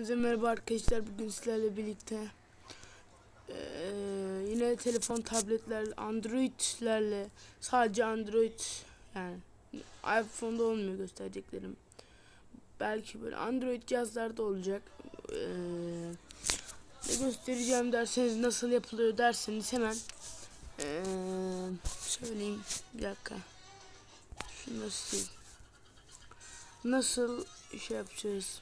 Herkese merhaba arkadaşlar bugün sizlerle birlikte eee, yine telefon tabletler androidlerle sadece android yani iPhone'da olmuyor göstereceklerim. Belki böyle android cihazlarda olacak. Eee, ne göstereceğim derseniz nasıl yapılıyor derseniz hemen eee, söyleyeyim bir dakika. Şunu nasıl nasıl şey yapacağız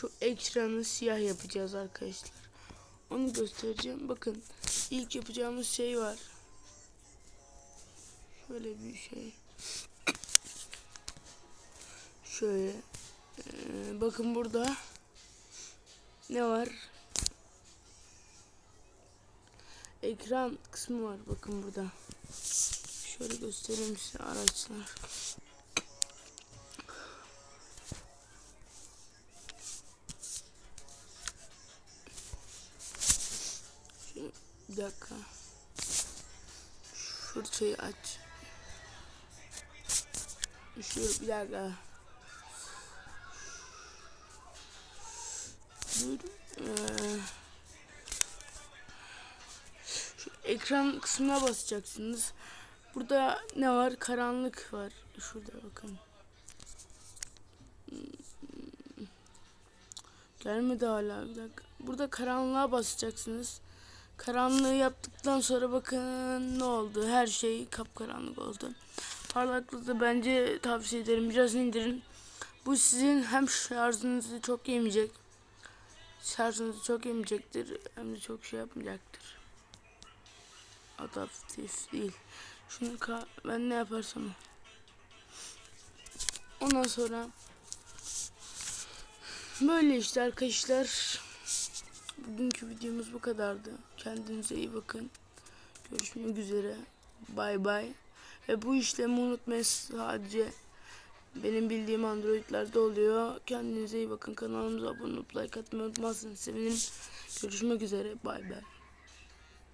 şu ekranı siyah yapacağız arkadaşlar. Onu göstereceğim. Bakın ilk yapacağımız şey var. Şöyle bir şey. Şöyle. Ee, bakın burada ne var? Ekran kısmı var. Bakın burada. Şöyle göstereyim size araçlar. Bir dakika. Fırçayı aç. Şu bir dakika. Dur. Ee, şu ekran kısmına basacaksınız. Burada ne var? Karanlık var. Şurada bakın. Gelmedi hala bir dakika. Burada karanlığa basacaksınız. Karanlığı yaptıktan sonra bakın ne oldu. Her şey kapkaranlık oldu. Parlaklığı da bence tavsiye ederim. Biraz indirin. Bu sizin hem şarjınızı çok yemeyecek. Şarjınızı çok yemeyecektir. Hem de çok şey yapmayacaktır. Adaptif değil. Şunu ben ne yaparsam. Ondan sonra böyle işte arkadaşlar. Bugünkü videomuz bu kadardı. Kendinize iyi bakın. Görüşmek üzere. Bay bay. Ve bu işlemi unutmayın sadece benim bildiğim Android'lerde oluyor. Kendinize iyi bakın. Kanalımıza abone olup like atmayı unutmazsanız sevinirim. Görüşmek üzere. Bay bay.